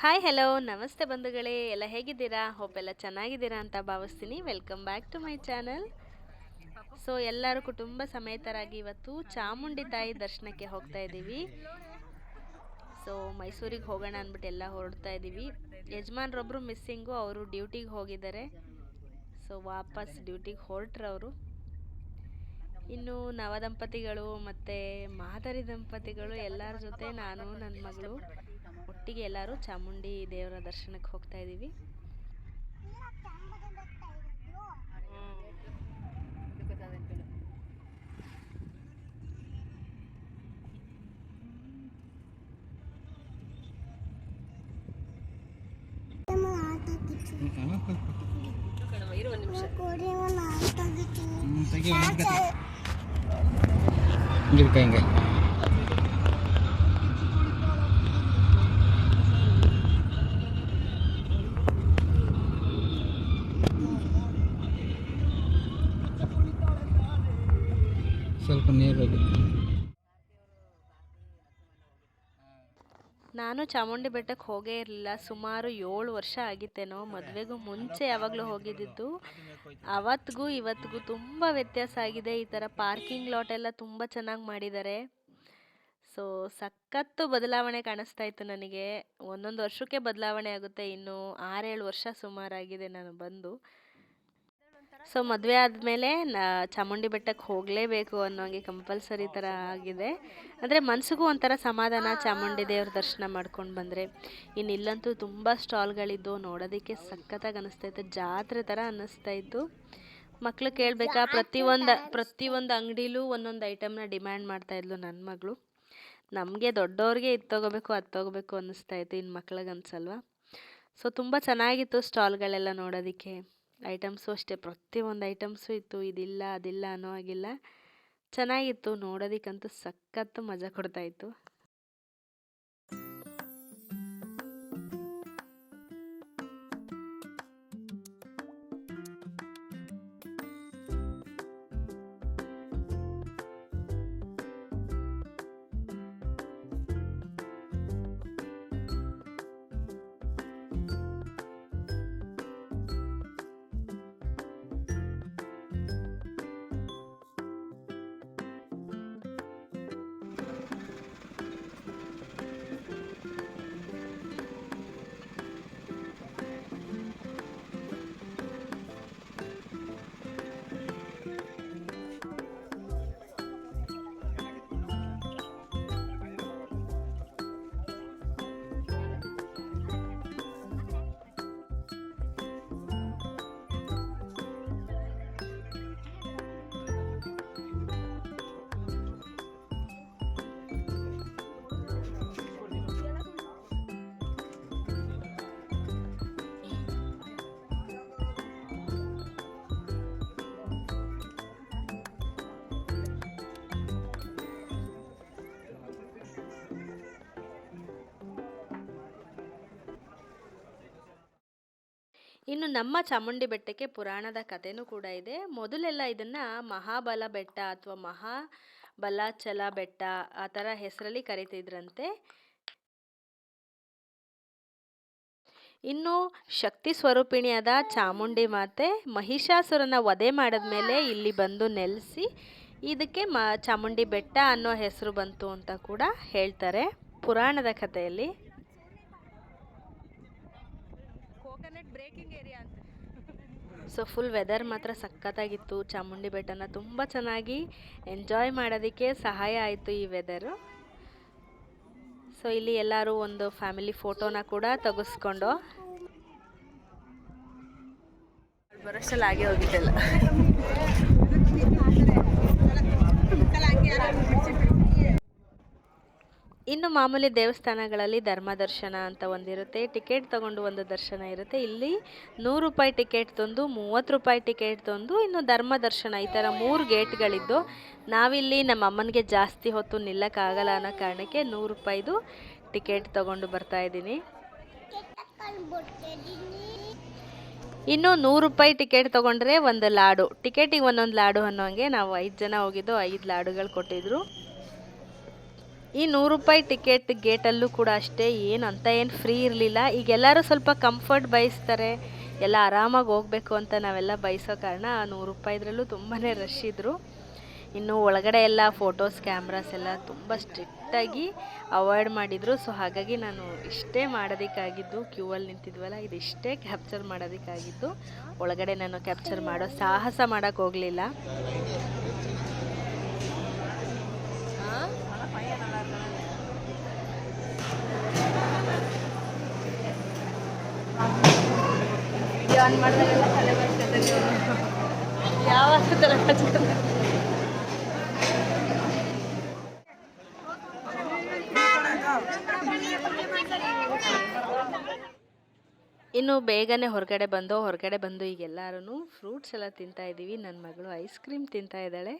Hi, hello, ನಮಸ್ತೆ ಬಂಧುಗಳೇ. ಎಲ್ಲ ಹೇಗಿದ್ದೀರಾ? ಹೋಪ್ ಎಲ್ಲ ಚೆನ್ನಾಗಿದ್ದೀರಾ ಅಂತ ಭಾವಿಸ್ತೀನಿ. Welcome back to my channel so ಎಲ್ಲರೂ ಕುಟುಂಬ ಸಮೇತರಾಗಿ ಇವತ್ತು ಚಾಮುಂಡಿ ತಾಯಿ ದರ್ಶನಕ್ಕೆ ಹೋಗ್ತಾ ಇದ್ದೀವಿ. ಸೊ ಮೈಸೂರಿಗೆ ಹೋಗೋಣ ಅಂದ್ಬಿಟ್ಟು ಎಲ್ಲ ಹೊರಡ್ತಾ ಇದ್ದೀವಿ. ಯಜಮಾನ್ರೊಬ್ಬರು ಮಿಸ್ಸಿಂಗು, ಅವರು ಡ್ಯೂಟಿಗೆ ಹೋಗಿದ್ದಾರೆ. ಸೊ ವಾಪಸ್ ಡ್ಯೂಟಿಗೆ ಹೊರಟ್ರು ಅವರು. ಇನ್ನು ನವದಂಪತಿಗಳು ಮತ್ತು ಮಾದರಿ ದಂಪತಿಗಳು ಎಲ್ಲರ ಜೊತೆ ನಾನು ನನ್ನ ಮಗಳು ಒಟ್ಟಿಗೆ ಎಲ್ಲರೂ ಚಾಮುಂಡಿ ದೇವರ ದರ್ಶನಕ್ಕೆ ಹೋಗ್ತಾ ಇದ್ದೀವಿ ಹಿಂಗಿರ್ಕ ಹಿಂಗೆ. ನಾನು ಚಾಮುಂಡಿ ಬೆಟ್ಟಕ್ಕೆ ಹೋಗೇ ಇರಲಿಲ್ಲ. ಸುಮಾರು ಏಳು ವರ್ಷ ಆಗಿತ್ತೇನೋ, ಮದುವೆಗೂ ಮುಂಚೆ ಯಾವಾಗಲೂ ಹೋಗಿದ್ದಿತ್ತು ಅವತ್ತಿಗೂ ಇವತ್ತಿಗೂ ತುಂಬ ವ್ಯತ್ಯಾಸ ಆಗಿದೆ. ಈ ಥರ ಪಾರ್ಕಿಂಗ್ ಲಾಟ್ ಎಲ್ಲ ತುಂಬ ಚೆನ್ನಾಗಿ ಮಾಡಿದ್ದಾರೆ. ಸೊ ಸಖತ್ತು ಬದಲಾವಣೆ ಕಾಣಿಸ್ತಾ ಇತ್ತು ನನಗೆ. ಒಂದೊಂದು ವರ್ಷಕ್ಕೆ ಬದಲಾವಣೆ ಆಗುತ್ತೆ. ಇನ್ನು ಆರೇಳು ವರ್ಷ ಸುಮಾರಾಗಿದೆ ನಾನು ಬಂದು. ಸೊ ಮದುವೆ ಆದಮೇಲೆ ನಾ ಚಾಮುಂಡಿ ಬೆಟ್ಟಕ್ಕೆ ಹೋಗಲೇಬೇಕು ಅನ್ನೋಂಗೆ ಕಂಪಲ್ಸರಿ ಥರ ಆಗಿದೆ. ಅಂದರೆ ಮನಸ್ಸಿಗೂ ಒಂಥರ ಸಮಾಧಾನ ಚಾಮುಂಡಿ ದೇವ್ರ ದರ್ಶನ ಮಾಡ್ಕೊಂಡು ಬಂದರೆ. ಇನ್ನು ಇಲ್ಲಂತೂ ತುಂಬ ಸ್ಟಾಲ್ಗಳಿದ್ದು ನೋಡೋದಕ್ಕೆ ಸಖತ್ತಾಗಿ ಅನ್ನಿಸ್ತಾ ಇತ್ತು ಜಾತ್ರೆ ಥರ ಅನ್ನಿಸ್ತಾ ಇತ್ತು. ಮಕ್ಕಳು ಕೇಳಬೇಕಾ? ಪ್ರತಿಯೊಂದು ಪ್ರತಿಯೊಂದು ಅಂಗಡಿಲೂ ಒಂದೊಂದು ಐಟಮ್ನ ಡಿಮ್ಯಾಂಡ್ ಮಾಡ್ತಾ ಇದ್ಲು ನನ್ನ ಮಗಳು. ನಮಗೆ ದೊಡ್ಡವ್ರಿಗೆ ಇದು ತೊಗೋಬೇಕು, ಅದು ತೊಗೋಬೇಕು ಅನ್ನಿಸ್ತಾ ಇತ್ತು ಇನ್ನು ಮಕ್ಳಿಗೆ ಅನ್ಸಲ್ವಾ ಸೊ ತುಂಬ ಚೆನ್ನಾಗಿತ್ತು ಸ್ಟಾಲ್ಗಳೆಲ್ಲ ನೋಡೋದಕ್ಕೆ. ಐಟಮ್ಸು ಅಷ್ಟೇ. ಪ್ರತಿಯೊಂದು ಐಟಮ್ಸು ಇತ್ತು. ಇದಿಲ್ಲ ಅದಿಲ್ಲ ಅನ್ನೋ ಹಾಗಿಲ್ಲ. ಚೆನ್ನಾಗಿತ್ತು. ನೋಡೋದಕ್ಕಂತೂ ಸಖತ್ತು ಮಜಾ ಕೊಡ್ತಾ ಇನ್ನು ನಮ್ಮ ಚಾಮುಂಡಿ ಬೆಟ್ಟಕ್ಕೆ ಪುರಾಣದ ಕಥೆನೂ ಕೂಡ ಇದೆ. ಮೊದಲೆಲ್ಲ ಇದನ್ನು ಮಹಾಬಲ ಬೆಟ್ಟ ಅಥವಾ ಮಹಾಬಲಾಚಲ ಬೆಟ್ಟ ಆ ಥರ ಹೆಸರಲ್ಲಿ ಕರಿತಿದ್ರಂತೆ. ಇನ್ನು ಶಕ್ತಿ ಸ್ವರೂಪಿಣಿಯಾದ ಚಾಮುಂಡಿ ಮಾತೆ ಮಹಿಷಾಸುರನ ವಧೆ ಮಾಡಿದ್ಮೇಲೆ ಇಲ್ಲಿ ಬಂದು ನೆಲೆಸಿ ಇದಕ್ಕೆ ಮ ಚಾಮುಂಡಿ ಬೆಟ್ಟ ಅನ್ನೋ ಹೆಸರು ಬಂತು ಅಂತ ಕೂಡ ಹೇಳ್ತಾರೆ ಪುರಾಣದ ಕಥೆಯಲ್ಲಿ. ಸೊ ಫುಲ್ ವೆದರ್ ಮಾತ್ರ ಸಖತ್ತಾಗಿತ್ತು. ಚಾಮುಂಡಿ ಬೆಟ್ಟನ ತುಂಬ ಚೆನ್ನಾಗಿ ಎಂಜಾಯ್ ಮಾಡೋದಕ್ಕೆ ಸಹಾಯ ಆಯಿತು ಈ ವೆದರು ಸೊ ಇಲ್ಲಿ ಎಲ್ಲರೂ ಒಂದು ಫ್ಯಾಮಿಲಿ ಫೋಟೋನ ಕೂಡ ತೆಗೆಸ್ಕೊಂಡು. ಬರೋಷ್ಟಲ್ಲಿ ಆಗೇ ಹೋಗಿದ್ದೆಲ್ಲ. ಇನ್ನು ಮಾಮೂಲಿ ದೇವಸ್ಥಾನಗಳಲ್ಲಿ ಧರ್ಮ ದರ್ಶನ ಅಂತ ಒಂದಿರುತ್ತೆ. ಟಿಕೆಟ್ ತಗೊಂಡು ಒಂದು ದರ್ಶನ ಇರುತ್ತೆ. ಇಲ್ಲಿ ನೂರು ರೂಪಾಯಿ ಟಿಕೆಟ್ ತಂದು, ಮೂವತ್ತು ರೂಪಾಯಿ ಟಿಕೆಟ್ ತಂದು, ಇನ್ನು ಧರ್ಮ ದರ್ಶನ ಈ ಥರ ಮೂರು ಗೇಟ್ಗಳಿದ್ದು, ನಾವಿಲ್ಲಿ ನಮ್ಮ ಅಮ್ಮನಿಗೆ ಜಾಸ್ತಿ ಹೊತ್ತು ನಿಲ್ಲಕ್ಕಾಗಲ್ಲ ಅನ್ನೋ ಕಾರಣಕ್ಕೆ ನೂರು ರೂಪಾಯಿದು ಟಿಕೆಟ್ ತಗೊಂಡು ಬರ್ತಾ ಇದ್ದೀನಿ. ಇನ್ನು ನೂರು ರೂಪಾಯಿ ಟಿಕೆಟ್ ತೊಗೊಂಡ್ರೆ ಒಂದು ಲಾಡು. ಟಿಕೆಟಿಗೆ ಒಂದೊಂದು ಲಾಡು ಅನ್ನೋಂಗೆ ನಾವು ಐದು ಜನ ಹೋಗಿದ್ದು, ಐದು ಲಾಡುಗಳು ಕೊಟ್ಟಿದ್ರು. ಈ ನೂರು ರೂಪಾಯಿ ಟಿಕೆಟ್ ಗೇಟಲ್ಲೂ ಕೂಡ ಅಷ್ಟೇ. ಏನು ಅಂತ ಏನು ಫ್ರೀ ಇರಲಿಲ್ಲ. ಈಗ ಎಲ್ಲರೂ ಸ್ವಲ್ಪ ಕಂಫರ್ಟ್ ಬಯಸ್ತಾರೆ. ಎಲ್ಲ ಆರಾಮಾಗಿ ಹೋಗಬೇಕು ಅಂತ ನಾವೆಲ್ಲ ಬಯಸೋ ಕಾರಣ ಆ ನೂರು ರೂಪಾಯಿದ್ರಲ್ಲೂ ತುಂಬಾ ರಶ್ ಇದ್ದರು ಇನ್ನು ಒಳಗಡೆ ಎಲ್ಲ ಫೋಟೋಸ್ ಕ್ಯಾಮ್ರಾಸ್ ಎಲ್ಲ ತುಂಬ ಸ್ಟ್ರಿಕ್ಟಾಗಿ ಅವಾಯ್ಡ್ ಮಾಡಿದರು. ಸೊ ಹಾಗಾಗಿ ನಾನು ಇಷ್ಟೇ ಮಾಡೋದಕ್ಕಾಗಿದ್ದು ಕ್ಯೂ ಅಲ್ಲಿ ನಿಂತಿದ್ವಲ್ಲ ಇದಿಷ್ಟೇ ಕ್ಯಾಪ್ಚರ್ ಮಾಡೋದಕ್ಕಾಗಿದ್ದು. ಒಳಗಡೆ ನಾನು ಕ್ಯಾಪ್ಚರ್ ಮಾಡೋ ಸಾಹಸ ಮಾಡೋಕ್ಕೆ ಹೋಗಲಿಲ್ಲ. ತಲೆ ಬರ್ತದೆ ಯಾವಾಗ ತಲೆ ಇನ್ನು ಬೇಗನೆ ಹೊರಗಡೆ ಬಂದು ಹೊರಗಡೆ ಬಂದು ಈಗ ಎಲ್ಲರೂ ಫ್ರೂಟ್ಸ್ ಎಲ್ಲ ತಿಂತಾ ಇದ್ದೀವಿ ನನ್ನ ಮಗಳು ಐಸ್ ಕ್ರೀಮ್ ತಿಂತಾ ಇದ್ದಾಳೆ.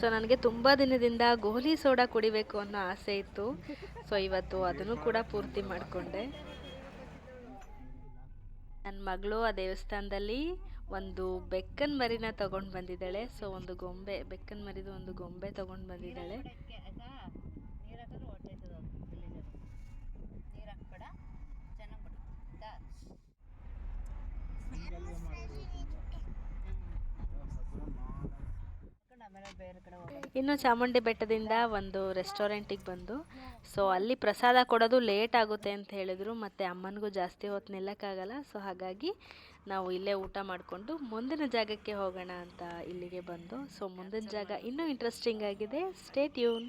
ಸೊ ನನಗೆ ತುಂಬ ದಿನದಿಂದ ಗೋಲಿ ಸೋಡಾ ಕುಡಿಬೇಕು ಅನ್ನೋ ಆಸೆ ಇತ್ತು. ಸೊ ಇವತ್ತು ಅದನ್ನು ಕೂಡ ಪೂರ್ತಿ ಮಾಡಿಕೊಂಡೆ. ನನ್ನ ಮಗಳು ಆ ದೇವಸ್ಥಾನದಲ್ಲಿ ಒಂದು ಬೆಕ್ಕನ್ ಮರಿನ ತಗೊಂಡು ಬಂದಿದ್ದಾಳೆ. ಸೊ ಒಂದು ಗೊಂಬೆ, ಬೆಕ್ಕನ್ ಮರಿದು ಒಂದು ಗೊಂಬೆ ತಗೊಂಡು ಬಂದಿದ್ದಾಳೆ. ಇನ್ನು ಚಾಮುಂಡಿ ಬೆಟ್ಟದಿಂದ ಒಂದು ರೆಸ್ಟೋರೆಂಟಿಗೆ ಬಂದು ಸೊ ಅಲ್ಲಿ ಪ್ರಸಾದ ಕೊಡೋದು ಲೇಟ್ ಆಗುತ್ತೆ ಅಂತ ಹೇಳಿದ್ರು ಮತ್ತು ಅಮ್ಮನಿಗೂ ಜಾಸ್ತಿ ಹೊತ್ತು ನಿಲ್ಲಕ್ಕಾಗಲ್ಲ ಸೊ ಹಾಗಾಗಿ ನಾವು ಇಲ್ಲೇ ಊಟ ಮಾಡಿಕೊಂಡು ಮುಂದಿನ ಜಾಗಕ್ಕೆ ಹೋಗೋಣ ಅಂತ ಇಲ್ಲಿಗೆ ಬಂದು ಸೊ ಮುಂದಿನ ಜಾಗ ಇನ್ನೂ ಇಂಟ್ರೆಸ್ಟಿಂಗ್ ಆಗಿದೆ. ಸ್ಟೇಟ್ ಸ್ಟೇ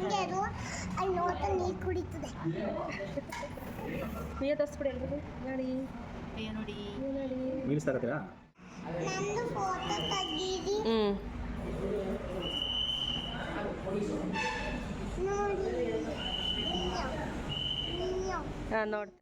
ಟ್ಯೂನ್ ಅದು ಅಲ್ಲಿ ನೋಡ್ತಾ ನೀರು ಕುಡಿತದೆ. ನಂದು ಫೋಟೋ ತೆಗೀರಿ ಹ್ಞೂ ನೋಡಿ. ಹಾಂ ನೋಡಿ.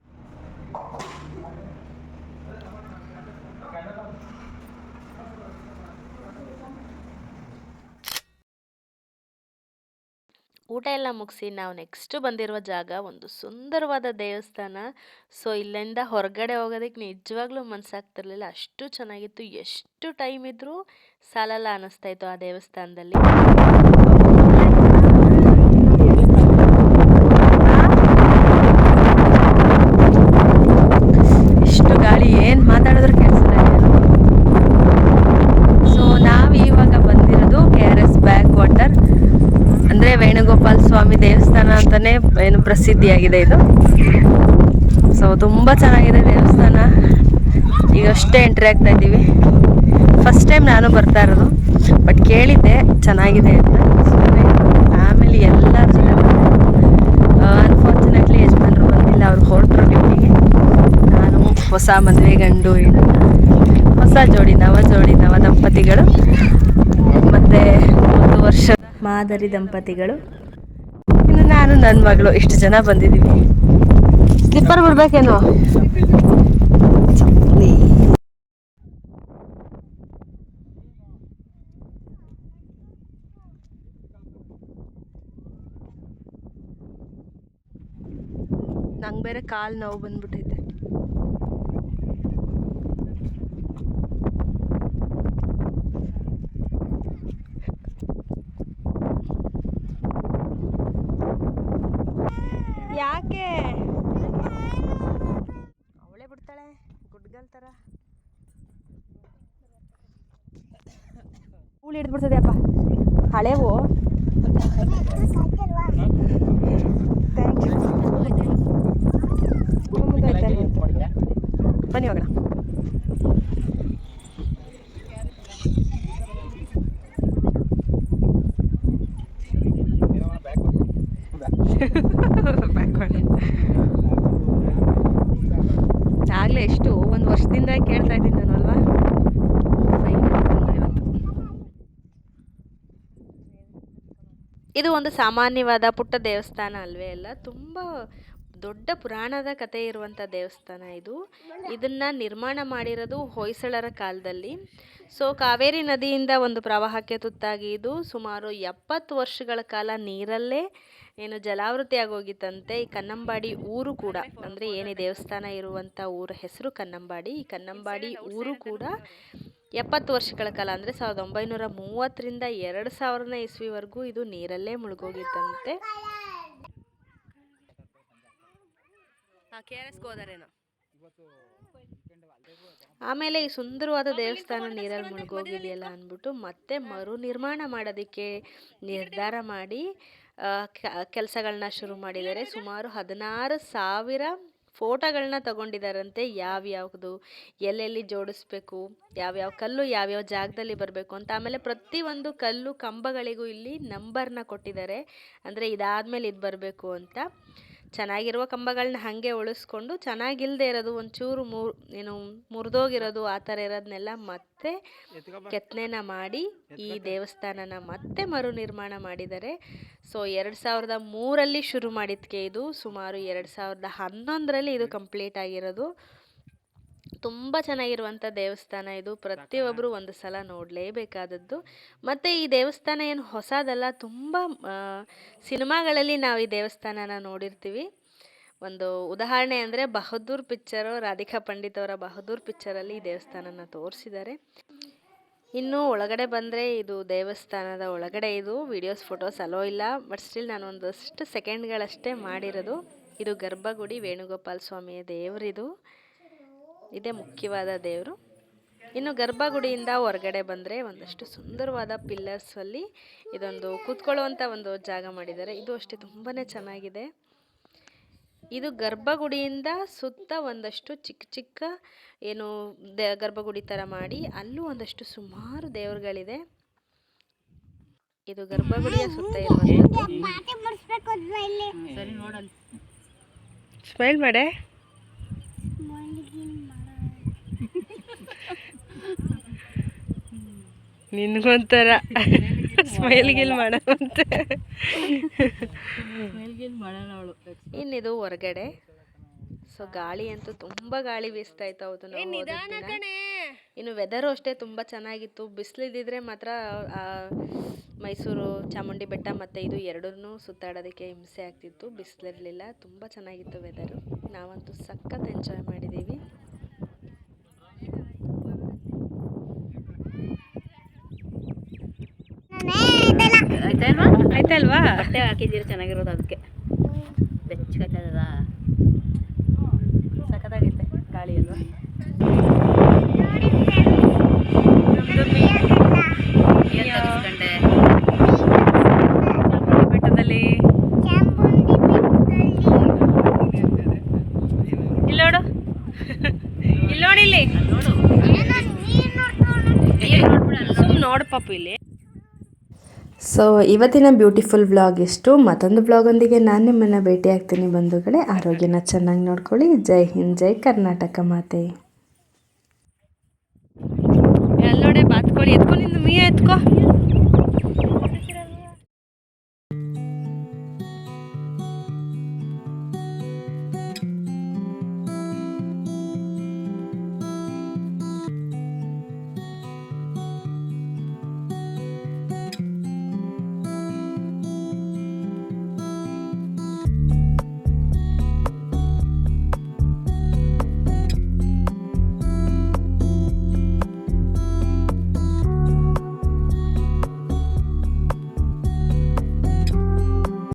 ಊಟ ಎಲ್ಲ ಮುಗಿಸಿ ನಾವು ನೆಕ್ಸ್ಟ್ ಬಂದಿರುವ ಜಾಗ ಒಂದು ಸುಂದರವಾದ ದೇವಸ್ಥಾನ. ಸೊ ಇಲ್ಲಿಂದ ಹೊರಗಡೆ ಹೋಗೋದಕ್ಕೆ ನಿಜವಾಗ್ಲೂ ಮನಸ್ಸಾಗ್ತಿರ್ಲಿಲ್ಲ ಅಷ್ಟು ಚೆನ್ನಾಗಿತ್ತು. ಎಷ್ಟು ಟೈಮ್ ಇದ್ರೂ ಸಾಲಲ್ಲ ಅನ್ನಿಸ್ತಾ ಇತ್ತು ಆ ದೇವಸ್ಥಾನದಲ್ಲಿ ಇಷ್ಟು ಗಾಳಿ ಏನು ಮಾತಾಡಿದ್ರು ಕೇಳಿಸಿಲ್ಲ ಸೊ ನಾವು ಇವಾಗ ಬಂದಿರೋದು K R S back water ಅಂದರೆ ವೇಣುಗೋಪಾಲ ಸ್ವಾಮಿ ದೇವಸ್ಥಾನ ಅಂತಲೇ ಏನು ಪ್ರಸಿದ್ಧಿಯಾಗಿದೆ ಇದು. ಸೊ ತುಂಬ ಚೆನ್ನಾಗಿದೆ ದೇವಸ್ಥಾನ. ಈಗ ಅಷ್ಟೇ ಎಂಟ್ರಿ ಆಗ್ತಾ ಇದ್ದೀವಿ. ಫಸ್ಟ್ ಟೈಮ್ ನಾನು ಬರ್ತಾ ಇರೋದು. ಬಟ್ ಕೇಳಿದ್ದೆ, ಚೆನ್ನಾಗಿದೆ ಅಂತ. ಫ್ಯಾಮಿಲಿ ಎಲ್ಲರ ಜೊತೆ ಅನ್ಫಾರ್ಚುನೇಟ್ಲಿ ಯಜಮಾನ್ರು ಬಂದಿಲ್ಲ, ಅವ್ರು ಹೊರಟರು ಡ್ಯೂಟಿಗೆ. ನಾನು ಹೊಸ ಮದುವೆ ಗಂಡು, ಹೆಣ್ಣು, ಹೊಸ ಜೋಡಿ, ನವ ಜೋಡಿ, ನವ ದಂಪತಿಗಳು. ಮತ್ತು ಒಂದು ವರ್ಷದ ಮಾದರಿ ದಂಪತಿಗಳು. ನಾನು ನನ್ನ ಮಗಳು ಇಷ್ಟು ಜನ ಬಂದಿದ್ದೀವಿ ಸ್ಲಿಪ್ಪರ್ ಬಿಡ್ಬೇಕೇನೋ? ನಂಗೆ ಬೇರೆ ಕಾಲು ನೋವು ಬಂದ್ಬಿಟ್ಟೈತೆ ಹೂಳು ಹಿಡಿದ್ಬಿಡ್ತದೆ ಅಪ್ಪ? ಹಳೆವು? ಥ್ಯಾಂಕ್ ಯು ಬನ್ನಿ ಹೋಗೋಣ ಆಗಲೇ ಎಷ್ಟು ಒಂದು ವರ್ಷದಿಂದ ಕೇಳ್ತಾ ಇದ್ದೀನಿ ನಾನು ಅಲ್ವಾ Finally ಬಂದೆ ಇವತ್ತು. ಇದು ಒಂದು ಸಾಮಾನ್ಯವಾದ ಪುಟ್ಟ ದೇವಸ್ಥಾನ ಅಲ್ವೇ ಅಲ್ಲ? ತುಂಬ ದೊಡ್ಡ ಪುರಾಣದ ಕಥೆ ಇರುವಂಥ ದೇವಸ್ಥಾನ ಇದು. ಇದನ್ನು ನಿರ್ಮಾಣ ಮಾಡಿರೋದು ಹೊಯ್ಸಳರ ಕಾಲದಲ್ಲಿ. ಸೊ, ಕಾವೇರಿ ನದಿಯಿಂದ ಒಂದು ಪ್ರವಾಹಕ್ಕೆ ತುತ್ತಾಗಿ ಇದು ಸುಮಾರು ಎಪ್ಪತ್ತು ವರ್ಷಗಳ ಕಾಲ ನೀರಲ್ಲೇ ಏನು ಜಲಾವೃತಿ ಆಗೋಗಿತ್ತಂತೆ ಈ ಕನ್ನಂಬಾಡಿ ಊರು ಕೂಡ. ಅಂದರೆ ಏನೇ ದೇವಸ್ಥಾನ ಇರುವಂಥ ಊರ ಹೆಸರು ಕನ್ನಂಬಾಡಿ. ಈ ಕನ್ನಂಬಾಡಿ ಊರು ಕೂಡ ಎಪ್ಪತ್ತು ವರ್ಷಗಳ ಕಾಲ ಅಂದರೆ ಸಾವಿರದ ಒಂಬೈನೂರ ಮೂವತ್ತರಿಂದ ಎರಡು ಸಾವಿರನೇ ಇಸ್ವಿವರೆಗೂ ಇದು ನೀರಲ್ಲೇ ಮುಳುಗೋಗಿತ್ತಂತೆ. ಕೆ ಆರ್ ಎಸ್ಗೆ ಹೋದಾರೇನೋ? ಆಮೇಲೆ ಈ ಸುಂದರವಾದ ದೇವಸ್ಥಾನ ನೀರಲ್ಲಿ ಮುಳುಗೋಗಿದೆಯಲ್ಲ ಅಂದ್ಬಿಟ್ಟು ಮತ್ತೆ ಮರು ನಿರ್ಮಾಣ ಮಾಡೋದಕ್ಕೆ ನಿರ್ಧಾರ ಮಾಡಿ ಕೆಲಸಗಳನ್ನ ಶುರು ಮಾಡಿದ್ದಾರೆ. ಸುಮಾರು ಹದಿನಾರು ಸಾವಿರ ಫೋಟೋಗಳನ್ನ ತಗೊಂಡಿದ್ದಾರಂತೆ ಯಾವ್ಯಾವುದು, ಎಲ್ಲೆಲ್ಲಿ ಜೋಡಿಸ್ಬೇಕು, ಯಾವ್ಯಾವ ಕಲ್ಲು ಯಾವ್ಯಾವ ಜಾಗದಲ್ಲಿ ಬರಬೇಕು ಅಂತ. ಆಮೇಲೆ ಪ್ರತಿಯೊಂದು ಕಲ್ಲು ಕಂಬಗಳಿಗೂ ಇಲ್ಲಿ ನಂಬರ್ನ ಕೊಟ್ಟಿದ್ದಾರೆ. ಅಂದರೆ ಇದಾದಮೇಲೆ ಇದು ಬರಬೇಕು ಅಂತ. ಚೆನ್ನಾಗಿರುವ ಕಂಬಗಳನ್ನ ಹಾಗೆ ಉಳಿಸ್ಕೊಂಡು ಚೆನ್ನಾಗಿಲ್ಲದೆ ಇರೋದು ಒಂಚೂರು ಮೂರು ಏನು ಮುರಿದೋಗಿರೋದು ಆ ಥರ ಇರೋದನ್ನೆಲ್ಲ ಮತ್ತೆ ಕೆತ್ತನೆನ ಮಾಡಿ ಈ ದೇವಸ್ಥಾನನ ಮತ್ತೆ ಮರು ನಿರ್ಮಾಣ ಮಾಡಿದ್ದಾರೆ. ಸೊ ಎರಡು ಸಾವಿರದ ಮೂರಲ್ಲಿ ಶುರು ಮಾಡಿದ್ಕೆ ಇದು. ಸುಮಾರು ಎರಡು ಸಾವಿರದ ಹನ್ನೊಂದರಲ್ಲಿ ಇದು ಕಂಪ್ಲೀಟ್ ಆಗಿರೋದು. ತುಂಬ ಚೆನ್ನಾಗಿರುವಂಥ ದೇವಸ್ಥಾನ ಇದು. ಪ್ರತಿಯೊಬ್ಬರು ಒಂದು ಸಲ ನೋಡಲೇಬೇಕಾದದ್ದು. ಮತ್ತು ಈ ದೇವಸ್ಥಾನ ಏನು ಹೊಸದಲ್ಲ ತುಂಬ ಸಿನಿಮಾಗಳಲ್ಲಿ ನಾವು ಈ ದೇವಸ್ಥಾನನ ನೋಡಿರ್ತೀವಿ. ಒಂದು ಉದಾಹರಣೆ ಅಂದರೆ ಬಹದ್ದೂರ್ ಪಿಕ್ಚರು ರಾಧಿಕಾ ಪಂಡಿತ್ ಅವರ ಬಹದ್ದೂರ್ ಪಿಕ್ಚರಲ್ಲಿ ಈ ದೇವಸ್ಥಾನನ ತೋರಿಸಿದ್ದಾರೆ. ಇನ್ನು ಒಳಗಡೆ ಬಂದರೆ ಇದು ದೇವಸ್ಥಾನದ ಒಳಗಡೆ ಇದು. ವಿಡಿಯೋಸ್ ಫೋಟೋಸ್ ಅಲೋ ಇಲ್ಲ. ಬಟ್ ಸ್ಟಿಲ್ ನಾನು ಒಂದಷ್ಟು ಸೆಕೆಂಡ್ಗಳಷ್ಟೇ ಮಾಡಿರೋದು. ಇದು ಗರ್ಭಗುಡಿ ವೇಣುಗೋಪಾಲ ಸ್ವಾಮಿಯ ದೇವರಿದು. ಇದೇ ಮುಖ್ಯವಾದ ದೇವರು. ಇನ್ನು ಗರ್ಭಗುಡಿಯಿಂದ ಹೊರಗಡೆ ಬಂದರೆ ಒಂದಷ್ಟು ಸುಂದರವಾದ ಪಿಲ್ಲರ್ಸಲ್ಲಿ ಇದೊಂದು ಕೂತ್ಕೊಳ್ಳುವಂಥ ಒಂದು ಜಾಗ ಮಾಡಿದ್ದಾರೆ. ಇದು ಅಷ್ಟೇ ತುಂಬಾ ಚೆನ್ನಾಗಿದೆ. ಇದು ಗರ್ಭಗುಡಿಯಿಂದ ಸುತ್ತ ಒಂದಷ್ಟು ಚಿಕ್ಕ ಚಿಕ್ಕ ಏನು ದೇ ಗರ್ಭಗುಡಿ ಥರ ಮಾಡಿ ಅಲ್ಲೂ ಒಂದಷ್ಟು ಸುಮಾರು ದೇವರುಗಳಿದೆ. ಇದು ಗರ್ಭಗುಡಿಯ ಸುತ್ತ ಇರುವಂಥದ್ದು ಸ್ಮೈಲ್ ಮಾಡೆ. ನಿನ್ಗೊಂಥರ ಸ್ಮೈಲ್ ಗಿಲ್ ಮಾಡೋಂತೆ ಇನ್ನಿದು ಹೊರಗಡೆ. ಸೊ ಗಾಳಿ ಅಂತೂ ತುಂಬಾ ಗಾಳಿ ಬೀಸ್ತಾ ಇತ್ತು ಹೌದು ಇನ್ನು ವೆದರು ಅಷ್ಟೇ ತುಂಬ ಚೆನ್ನಾಗಿತ್ತು. ಬಿಸಿಲಿದ್ದಿದ್ರೆ ಮಾತ್ರ ಮೈಸೂರು ಚಾಮುಂಡಿ ಬೆಟ್ಟ ಮತ್ತು ಇದು ಎರಡನ್ನೂ ಸುತ್ತಾಡೋದಕ್ಕೆ ಹಿಂಸೆ ಆಗ್ತಿತ್ತು. ಬಿಸಿಲಿರಲಿಲ್ಲ. ತುಂಬ ಚೆನ್ನಾಗಿತ್ತು ವೆದರು ನಾವಂತೂ ಸಖತ್ ಎಂಜಾಯ್ ಮಾಡಿದ್ದೀವಿ ಆಯ್ತಲ್ವಾ ಅಲ್ವಾ? ಬಟ್ಟೆ ಹಾಕಿದ್ದೀರಿ ಚೆನ್ನಾಗಿರೋದು ಅದಕ್ಕೆ. ಬೆಚ್ಚಗತ್ತದ ಸಖತ್ತಾಗೈತೆ ಗಾಳಿ ಅಲ್ವಾ? ಬೆಟ್ಟದಲ್ಲಿ. ಇಲ್ಲಿ ನೋಡು. ಇಲ್ಲಿ ನೋಡಿ ಇಲ್ಲಿ. ನೋಡು. ಸುಮ್ಮನೆ ನೋಡು ಪಾಪು ಇಲ್ಲಿ. ಸೊ ಇವತ್ತಿನ ಬ್ಯೂಟಿಫುಲ್ ವ್ಲಾಗ್ ಇಷ್ಟು ಮತ್ತೊಂದು ವ್ಲಾಗೊಂದಿಗೆ ನಾನು ನಿಮ್ಮನ್ನು ಭೇಟಿ ಆಗ್ತೀನಿ ಬಂಧುಗಳೇ. ಆರೋಗ್ಯನ ಚೆನ್ನಾಗಿ ನೋಡ್ಕೊಳ್ಳಿ. ಜೈ ಹಿಂದ್, ಜೈ ಕರ್ನಾಟಕ ಮಾತೆ. ಎಲ್ಲೋಡೆ ಬಾತ್ಕೊಳ್ಳಿ ಬಾತ್ಕೋಳಿ ಎತ್ಕೊ, ನಿಂದು ಮೀ ಎತ್ಕೋ.